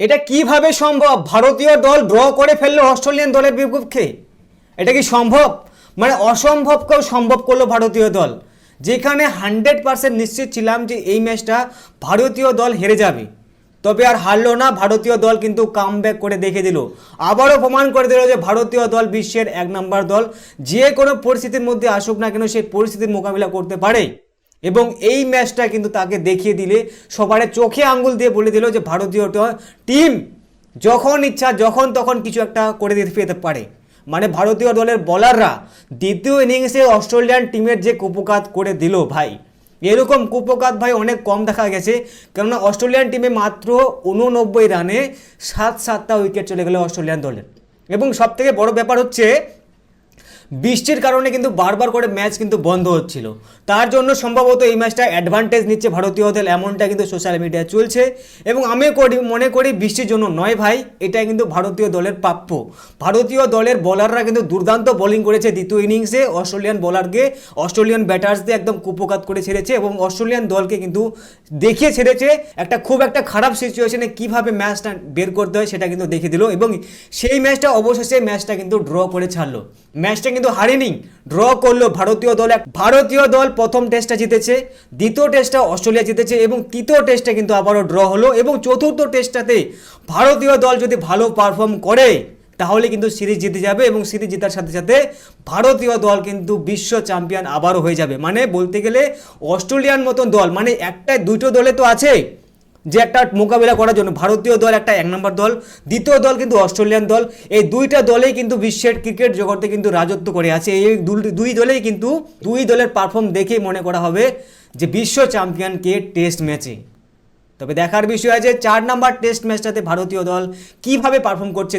এটা কীভাবে সম্ভব? ভারতীয় দল ড্র করে ফেলল অস্ট্রেলিয়ান দলের বিপক্ষে। এটা কি সম্ভব? মানে অসম্ভবকেও সম্ভব করল ভারতীয় দল। যেখানে হান্ড্রেড পার্সেন্ট নিশ্চিত ছিলাম যে এই ম্যাচটা ভারতীয় দল হেরে যাবে। তবে আর হারলো না, ভারতীয় দল কিন্তু কাম করে দেখে দিল। আবারও প্রমাণ করে দিল যে ভারতীয় দল বিশ্বের এক নম্বর দল। যে কোনো পরিস্থিতির মধ্যে আসুক না কেন, সেই পরিস্থিতির মোকাবিলা করতে পারে। এবং এই ম্যাচটা কিন্তু তাকে দেখিয়ে দিলে সবার চোখে আঙ্গুল দিয়ে বলে দিল যে ভারতীয় টিম যখন ইচ্ছা যখন তখন কিছু একটা করে দিতে পেতে পারে। মানে ভারতীয় দলের বলাররা দ্বিতীয় ইনিংসে অস্ট্রেলিয়ান টিমের যে কুপকাত করে দিল ভাই। এরকম কুপকাত ভাই অনেক কম দেখা গেছে, কেননা অস্ট্রেলিয়ান টিমে মাত্র উননব্বই রানে সাত সাতটা উইকেট চলে গেল অস্ট্রেলিয়ান দলের। এবং সবথেকে বড় ব্যাপার হচ্ছে বৃষ্টির কারণে কিন্তু বারবার করে ম্যাচ কিন্তু বন্ধ হচ্ছিল। তার জন্য সম্ভবত এই ম্যাচটা অ্যাডভান্টেজ নিচ্ছে ভারতীয় দল, এমনটা কিন্তু সোশ্যাল মিডিয়ায় চলছে। এবং আমি করি, মনে করি বৃষ্টির জন্য নয় ভাই এটা কিন্তু ভারতীয় দলের প্রাপ্য। ভারতীয় দলের বোলাররা কিন্তু দুর্দান্ত বোলিং করেছে দ্বিতীয় ইনিংসে অস্ট্রেলিয়ান বোলারকে অস্ট্রেলিয়ান ব্যাটার্সদের একদম কুপকাত করে ছেড়েছে এবং অস্ট্রেলিয়ান দলকে কিন্তু দেখিয়ে ছেড়েছে একটা খুব একটা খারাপ সিচুয়েশনে কীভাবে ম্যাচটা বের করতে হয় সেটা কিন্তু দেখিয়ে দিল এবং সেই ম্যাচটা অবশেষে ম্যাচটা কিন্তু ড্র করে ছাড়লো। ম্যাচটা কিন্তু হারেনি। ড্র করল ভারতীয় দল। এক- ভারতীয় দল প্রথম টেস্টটা জিতেছে, দ্বিতীয় টেস্টটা অস্ট্রেলিয়া জিতেছে এবং তৃতীয় টেস্টে কিন্তু আবারও ড্র হলো এবং চতুর্থ টেস্টটাতে ভারতীয় দল যদি ভালো পারফর্ম করে, তাহলে কিন্তু সিরিজ জিতে যাবে এবং সিরিজ জেতার সাথে সাথে ভারতীয় দল কিন্তু বিশ্ব চ্যাম্পিয়ন আবারও হয়ে যাবে। মানে বলতে গেলে অস্ট্রেলিয়ান মতন দল মানে একটা দুটো দলে তো আছে। যে একটা মোকাবিলা করার জন্য ভারতীয় দল একটা এক নম্বর দল, দ্বিতীয় দল কিন্তু অস্ট্রেলিয়ান দল। এই দুইটা দলেই কিন্তু বিশ্বের ক্রিকেট জগতে কিন্তু রাজত্ব করে আছে। এই দুই দলেই কিন্তু দুই দলের পারফর্ম দেখেই মনে করা হবে যে বিশ্ব চ্যাম্পিয়নকে টেস্ট ম্যাচে তবে দেখার বিষয় আছে, চার নাম্বার টেস্ট ম্যাচটাতে ভারতীয় দল কীভাবে পারফর্ম করছে